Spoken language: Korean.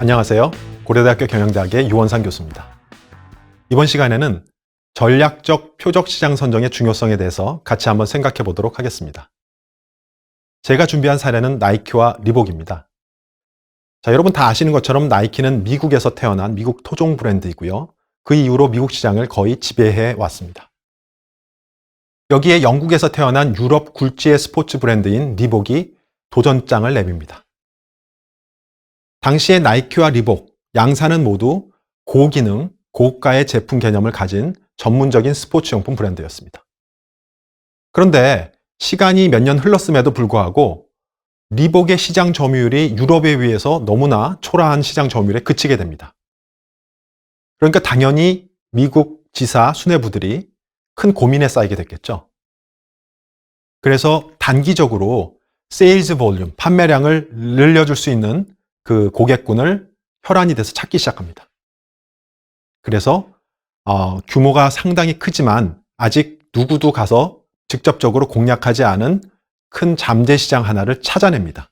안녕하세요. 고려대학교 경영대학의 유원상 교수입니다. 이번 시간에는 전략적 표적 시장 선정의 중요성에 대해서 같이 한번 생각해 보도록 하겠습니다. 제가 준비한 사례는 나이키와 리복입니다. 자, 여러분 다 아시는 것처럼 나이키는 미국에서 태어난 미국 토종 브랜드이고요. 그 이후로 미국 시장을 거의 지배해 왔습니다. 여기에 영국에서 태어난 유럽 굴지의 스포츠 브랜드인 리복이 도전장을 내밉니다. 당시의 나이키와 리복, 양사는 모두 고기능, 고가의 제품 개념을 가진 전문적인 스포츠용품 브랜드였습니다. 그런데 시간이 몇 년 흘렀음에도 불구하고 리복의 시장 점유율이 유럽에 비해서 너무나 초라한 시장 점유율에 그치게 됩니다. 그러니까 당연히 미국 지사 수뇌부들이 큰 고민에 쌓이게 됐겠죠. 그래서 단기적으로 세일즈 볼륨, 판매량을 늘려줄 수 있는 그 고객군을 혈안이 돼서 찾기 시작합니다. 그래서 어, 규모가 상당히 크지만 아직 누구도 가서 직접적으로 공략하지 않은 큰 잠재 시장 하나를 찾아냅니다.